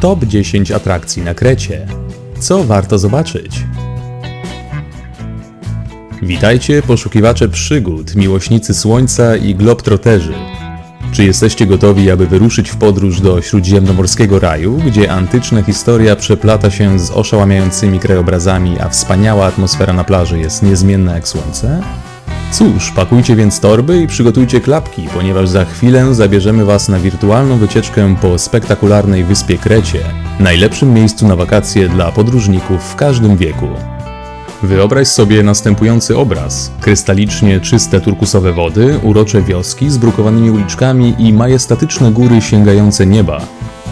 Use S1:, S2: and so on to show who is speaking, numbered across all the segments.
S1: Top 10 atrakcji na Krecie. Co warto zobaczyć? Witajcie poszukiwacze przygód, miłośnicy słońca i globtroterzy. Czy jesteście gotowi, aby wyruszyć w podróż do śródziemnomorskiego raju, gdzie antyczna historia przeplata się z oszałamiającymi krajobrazami, a wspaniała atmosfera na plaży jest niezmienna jak słońce? Cóż, pakujcie więc torby i przygotujcie klapki, ponieważ za chwilę zabierzemy Was na wirtualną wycieczkę po spektakularnej wyspie Krecie, najlepszym miejscu na wakacje dla podróżników w każdym wieku. Wyobraź sobie następujący obraz. Krystalicznie czyste turkusowe wody, urocze wioski z brukowanymi uliczkami i majestatyczne góry sięgające nieba.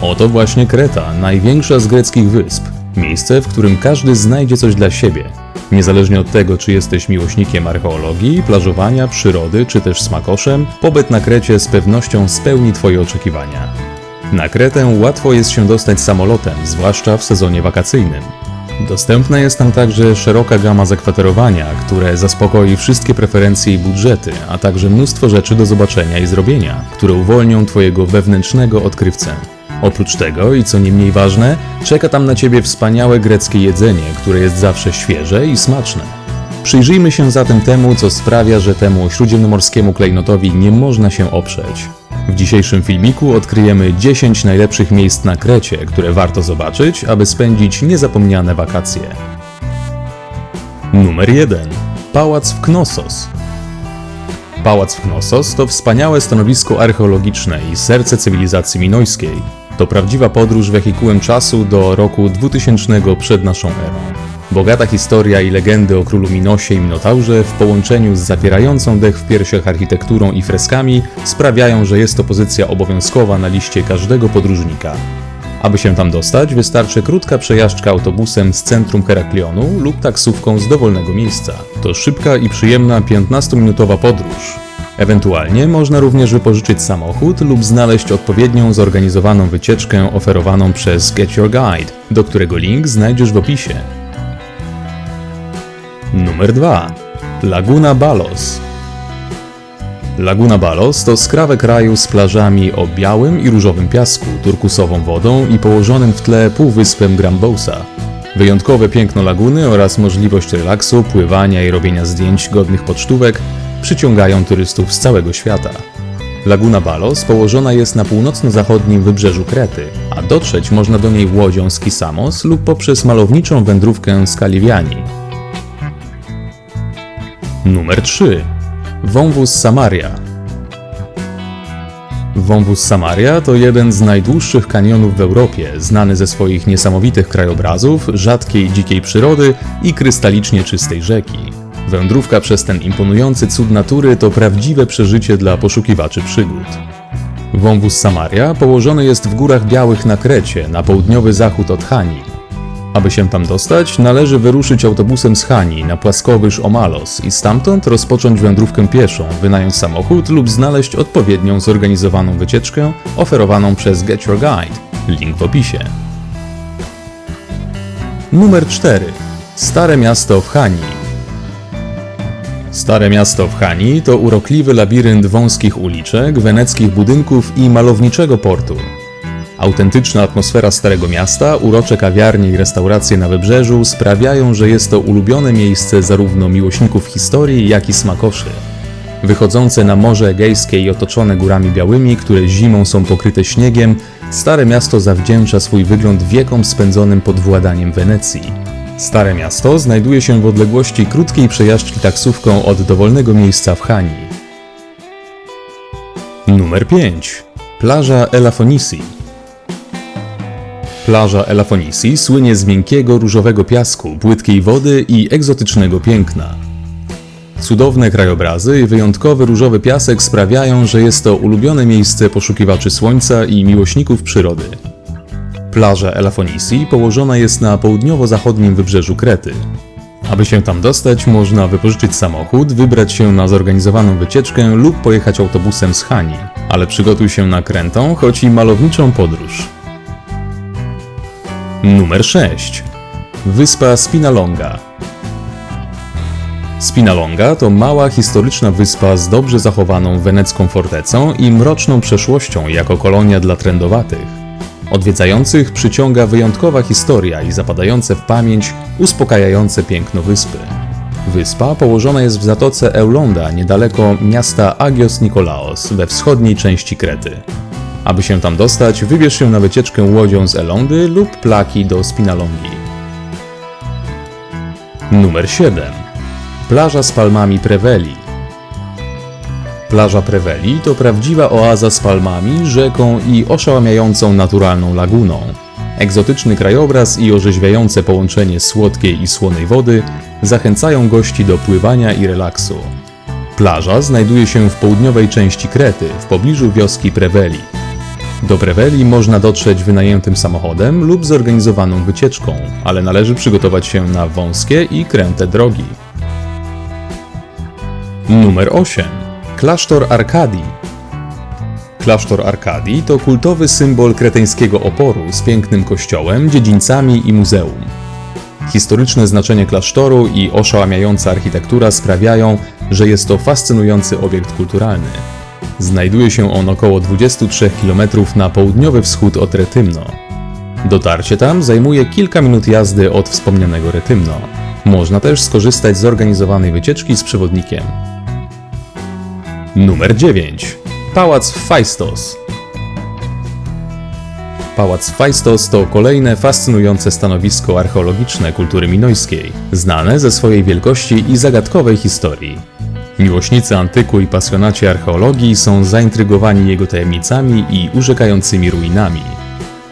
S1: Oto właśnie Kreta, największa z greckich wysp. Miejsce, w którym każdy znajdzie coś dla siebie. Niezależnie od tego, czy jesteś miłośnikiem archeologii, plażowania, przyrody, czy też smakoszem, pobyt na Krecie z pewnością spełni Twoje oczekiwania. Na Kretę łatwo jest się dostać samolotem, zwłaszcza w sezonie wakacyjnym. Dostępna jest tam także szeroka gama zakwaterowania, które zaspokoi wszystkie preferencje i budżety, a także mnóstwo rzeczy do zobaczenia i zrobienia, które uwolnią Twojego wewnętrznego odkrywcę. Oprócz tego, i co nie mniej ważne, czeka tam na Ciebie wspaniałe greckie jedzenie, które jest zawsze świeże i smaczne. Przyjrzyjmy się zatem temu, co sprawia, że temu śródziemnomorskiemu klejnotowi nie można się oprzeć. W dzisiejszym filmiku odkryjemy 10 najlepszych miejsc na Krecie, które warto zobaczyć, aby spędzić niezapomniane wakacje. Numer 1. Pałac w Knossos. Pałac w Knossos to wspaniałe stanowisko archeologiczne i serce cywilizacji minojskiej. To prawdziwa podróż wehikułem czasu do roku 2000 przed naszą erą. Bogata historia i legendy o królu Minosie i Minotaurze w połączeniu z zapierającą dech w piersiach architekturą i freskami sprawiają, że jest to pozycja obowiązkowa na liście każdego podróżnika. Aby się tam dostać, wystarczy krótka przejażdżka autobusem z centrum Heraklionu lub taksówką z dowolnego miejsca. To szybka i przyjemna 15-minutowa podróż. Ewentualnie można również wypożyczyć samochód lub znaleźć odpowiednią zorganizowaną wycieczkę oferowaną przez Get Your Guide, do którego link znajdziesz w opisie. Numer 2. Laguna Balos. Laguna Balos to skrawek kraju z plażami o białym i różowym piasku, turkusową wodą i położonym w tle półwyspem Grambosa. Wyjątkowe piękno laguny oraz możliwość relaksu, pływania i robienia zdjęć godnych pocztówek przyciągają turystów z całego świata. Laguna Balos położona jest na północno-zachodnim wybrzeżu Krety, a dotrzeć można do niej łodzią z Kisamos lub poprzez malowniczą wędrówkę z Kaliwiani. Numer 3. Wąwóz Samaria. Wąwóz Samaria to jeden z najdłuższych kanionów w Europie, znany ze swoich niesamowitych krajobrazów, rzadkiej dzikiej przyrody i krystalicznie czystej rzeki. Wędrówka przez ten imponujący cud natury to prawdziwe przeżycie dla poszukiwaczy przygód. Wąwóz Samaria położony jest w Górach Białych na Krecie, na południowy zachód od Hani. Aby się tam dostać, należy wyruszyć autobusem z Hani na płaskowyż Omalos i stamtąd rozpocząć wędrówkę pieszą, wynająć samochód lub znaleźć odpowiednią zorganizowaną wycieczkę oferowaną przez Get Your Guide. Link w opisie. Numer 4. Stare miasto w Hani. Stare miasto w Hani to urokliwy labirynt wąskich uliczek, weneckich budynków i malowniczego portu. Autentyczna atmosfera Starego Miasta, urocze kawiarnie i restauracje na wybrzeżu sprawiają, że jest to ulubione miejsce zarówno miłośników historii, jak i smakoszy. Wychodzące na Morze Egejskie i otoczone górami białymi, które zimą są pokryte śniegiem, Stare Miasto zawdzięcza swój wygląd wiekom spędzonym pod władaniem Wenecji. Stare Miasto znajduje się w odległości krótkiej przejażdżki taksówką od dowolnego miejsca w Hani. Numer 5. Plaża Elafonisi. Plaża Elafonisi słynie z miękkiego różowego piasku, płytkiej wody i egzotycznego piękna. Cudowne krajobrazy i wyjątkowy różowy piasek sprawiają, że jest to ulubione miejsce poszukiwaczy słońca i miłośników przyrody. Plaża Elafonisi położona jest na południowo-zachodnim wybrzeżu Krety. Aby się tam dostać, można wypożyczyć samochód, wybrać się na zorganizowaną wycieczkę lub pojechać autobusem z Hani, ale przygotuj się na krętą, choć i malowniczą podróż. Numer 6. Wyspa Spinalonga. Spinalonga to mała historyczna wyspa z dobrze zachowaną wenecką fortecą i mroczną przeszłością jako kolonia dla trendowatych. Odwiedzających przyciąga wyjątkowa historia i zapadające w pamięć uspokajające piękno wyspy. Wyspa położona jest w zatoce Eulonda, niedaleko miasta Agios Nikolaos, we wschodniej części Krety. Aby się tam dostać, wybierz się na wycieczkę łodzią z Elondy lub plaki do Spinalongi. Numer 7. Plaża z palmami Preveli. Plaża Preveli to prawdziwa oaza z palmami, rzeką i oszałamiającą naturalną laguną. Egzotyczny krajobraz i orzeźwiające połączenie słodkiej i słonej wody zachęcają gości do pływania i relaksu. Plaża znajduje się w południowej części Krety, w pobliżu wioski Preveli. Do Preveli można dotrzeć wynajętym samochodem lub zorganizowaną wycieczką, ale należy przygotować się na wąskie i kręte drogi. Numer 8. Klasztor Arkadii. Klasztor Arkadii to kultowy symbol kreteńskiego oporu z pięknym kościołem, dziedzińcami i muzeum. Historyczne znaczenie klasztoru i oszałamiająca architektura sprawiają, że jest to fascynujący obiekt kulturalny. Znajduje się on około 23 km na południowy wschód od Retymno. Dotarcie tam zajmuje kilka minut jazdy od wspomnianego Retymno. Można też skorzystać z zorganizowanej wycieczki z przewodnikiem. Numer 9. Pałac Faistos. Pałac Faistos to kolejne fascynujące stanowisko archeologiczne kultury minojskiej, znane ze swojej wielkości i zagadkowej historii. Miłośnicy antyku i pasjonaci archeologii są zaintrygowani jego tajemnicami i urzekającymi ruinami.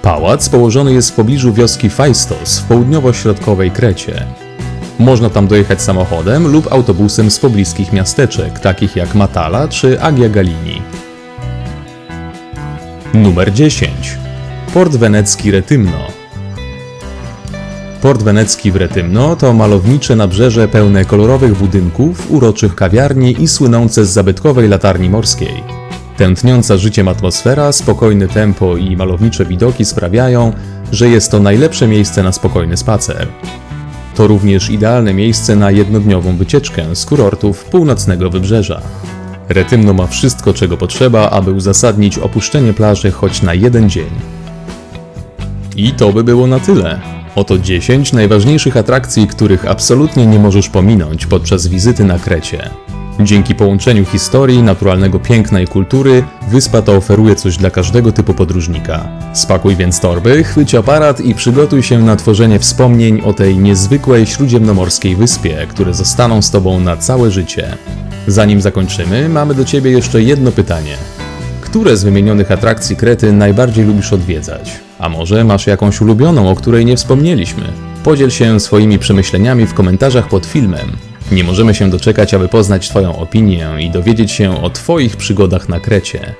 S1: Pałac położony jest w pobliżu wioski Faistos w południowo-środkowej Krecie. Można tam dojechać samochodem lub autobusem z pobliskich miasteczek, takich jak Matala czy Agia Galini. Numer 10. Port wenecki Retymno. Port wenecki w Retymno to malownicze nabrzeże pełne kolorowych budynków, uroczych kawiarni i słynące z zabytkowej latarni morskiej. Tętniąca życiem atmosfera, spokojne tempo i malownicze widoki sprawiają, że jest to najlepsze miejsce na spokojny spacer. To również idealne miejsce na jednodniową wycieczkę z kurortów północnego wybrzeża. Retymno ma wszystko, czego potrzeba, aby uzasadnić opuszczenie plaży choć na jeden dzień. I to by było na tyle. Oto 10 najważniejszych atrakcji, których absolutnie nie możesz pominąć podczas wizyty na Krecie. Dzięki połączeniu historii, naturalnego piękna i kultury, wyspa ta oferuje coś dla każdego typu podróżnika. Spakuj więc torby, chwyć aparat i przygotuj się na tworzenie wspomnień o tej niezwykłej śródziemnomorskiej wyspie, które zostaną z Tobą na całe życie. Zanim zakończymy, mamy do Ciebie jeszcze jedno pytanie. Które z wymienionych atrakcji Krety najbardziej lubisz odwiedzać? A może masz jakąś ulubioną, o której nie wspomnieliśmy? Podziel się swoimi przemyśleniami w komentarzach pod filmem. Nie możemy się doczekać, aby poznać Twoją opinię i dowiedzieć się o Twoich przygodach na Krecie.